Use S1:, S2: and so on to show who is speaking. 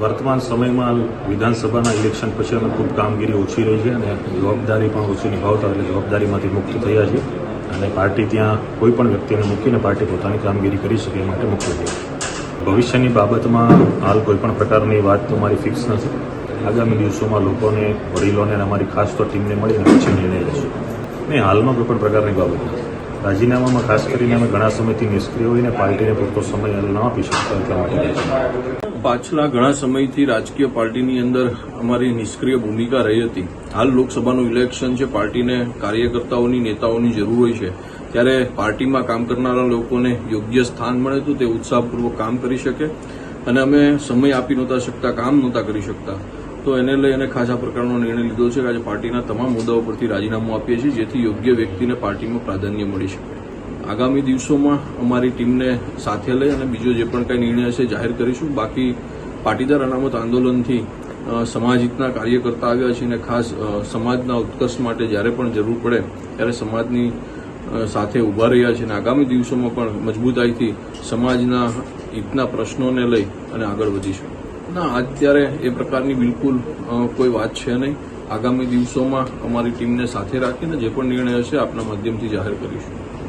S1: વર્તમાન સમયમાં વિધાનસભાના ઇલેક્શન પછી અમે ખૂબ કામગીરી ઓછી રહી છે અને જવાબદારી પણ ઓછી નિભાવતા એટલે જવાબદારીમાંથી મુક્ત થયા છે અને પાર્ટી ત્યાં કોઈ પણ વ્યક્તિને મૂકીને પાર્ટી પોતાની કામગીરી કરી શકે એ માટે મુક્ત થઈ ભવિષ્યની બાબતમાં હાલ કોઈ પણ પ્રકારની વાત તો મારી ફિક્સ નથી. આગામી દિવસોમાં લોકોને, વડીલોને અને અમારી ખાસ તો ટીમને મળીને પછી નિર્ણય લેશું. નહીં, હાલમાં કોઈ પણ પ્રકારની બાબત નથી. રાજીનામામાં ખાસ કરીને અમે ઘણા સમયથી નિષ્ક્રિય હોઈને પાર્ટીને પૂરતો સમય ન આપી શકતા
S2: પાછલા ઘણા સમયથી રાજકીય પાર્ટીની અંદર અમારી નિષ્ક્રિય ભૂમિકા રહી હતી. હાલ લોકસભાનું ઇલેક્શન છે, પાર્ટીને કાર્યકર્તાઓની, નેતાઓની જરૂર હોય છે. ત્યારે પાર્ટીમાં કામ કરનારા લોકોને યોગ્ય સ્થાન મળે તો તે ઉત્સાહપૂર્વક કામ કરી શકે અને અમે સમય આપી નહોતા શકતા, કામ નહોતા કરી શકતા. તો એને લઈ અને ખાસ આ પ્રકારનો નિર્ણય લીધો છે કે આજે પાર્ટીના તમામ મુદ્દાઓ પરથી રાજીનામું આપીએ છીએ, જેથી યોગ્ય વ્યક્તિને પાર્ટીમાં પ્રાધાન્ય મળી શકે. આગામી દિવસોમાં અમારી ટીમને સાથે લઈ અને બીજો જે પણ કંઈ નિર્ણય છે જાહેર કરીશું. બાકી પાટીદાર અનામત આંદોલનથી સમાજ હિતના કાર્ય કરતા આવ્યા છે અને ખાસ સમાજના ઉત્કર્ષ માટે જ્યારે પણ જરૂર પડે ત્યારે સમાજની સાથે ઊભા રહ્યા છે અને આગામી દિવસોમાં પણ મજબૂતાઈથી સમાજના હિતના પ્રશ્નોને લઈ અને આગળ વધીશું. ના, અત્યારે એ પ્રકારની બિલકુલ કોઈ વાત છે નહીં. આગામી દિવસોમાં અમારી ટીમને સાથે રાખીને જે પણ નિર્ણય હશે આપના માધ્યમથી જાહેર કરીશું.